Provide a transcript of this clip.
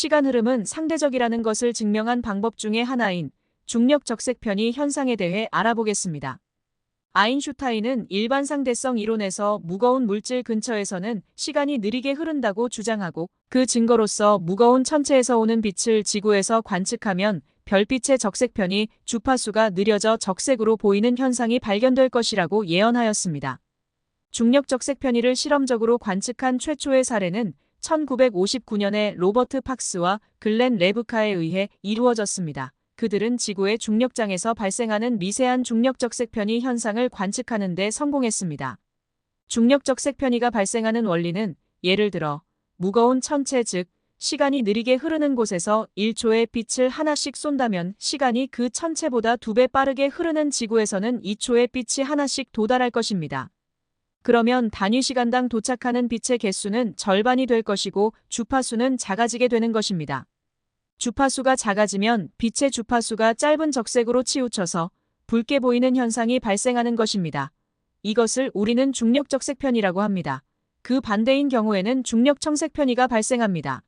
시간 흐름은 상대적이라는 것을 증명한 방법 중의 하나인 중력 적색 편이 현상에 대해 알아보겠습니다. 아인슈타인은 일반 상대성 이론에서 무거운 물질 근처에서는 시간이 느리게 흐른다고 주장하고 그 증거로서 무거운 천체에서 오는 빛을 지구에서 관측하면 별빛의 적색편이 주파수가 느려져 적색으로 보이는 현상이 발견될 것이라고 예언하였습니다. 중력 적색 편의를 실험적으로 관측한 최초의 사례는 1959년에 로버트 팍스와 글렌 레브카에 의해 이루어졌습니다. 그들은 지구의 중력장에서 발생하는 미세한 중력적 색편이 현상을 관측하는 데 성공했습니다. 중력적 색편이가 발생하는 원리는 예를 들어 무거운 천체 즉 시간이 느리게 흐르는 곳에서 1초에 빛을 하나씩 쏜다면 시간이 그 천체보다 두 배 빠르게 흐르는 지구에서는 2초에 빛이 하나씩 도달할 것입니다. 그러면 단위 시간당 도착하는 빛의 개수는 절반이 될 것이고 주파수는 작아지게 되는 것입니다. 주파수가 작아지면 빛의 주파수가 짧은 적색으로 치우쳐서 붉게 보이는 현상이 발생하는 것입니다. 이것을 우리는 중력적 색 편이라고 합니다. 그 반대인 경우에는 중력 청색 편이가 발생합니다.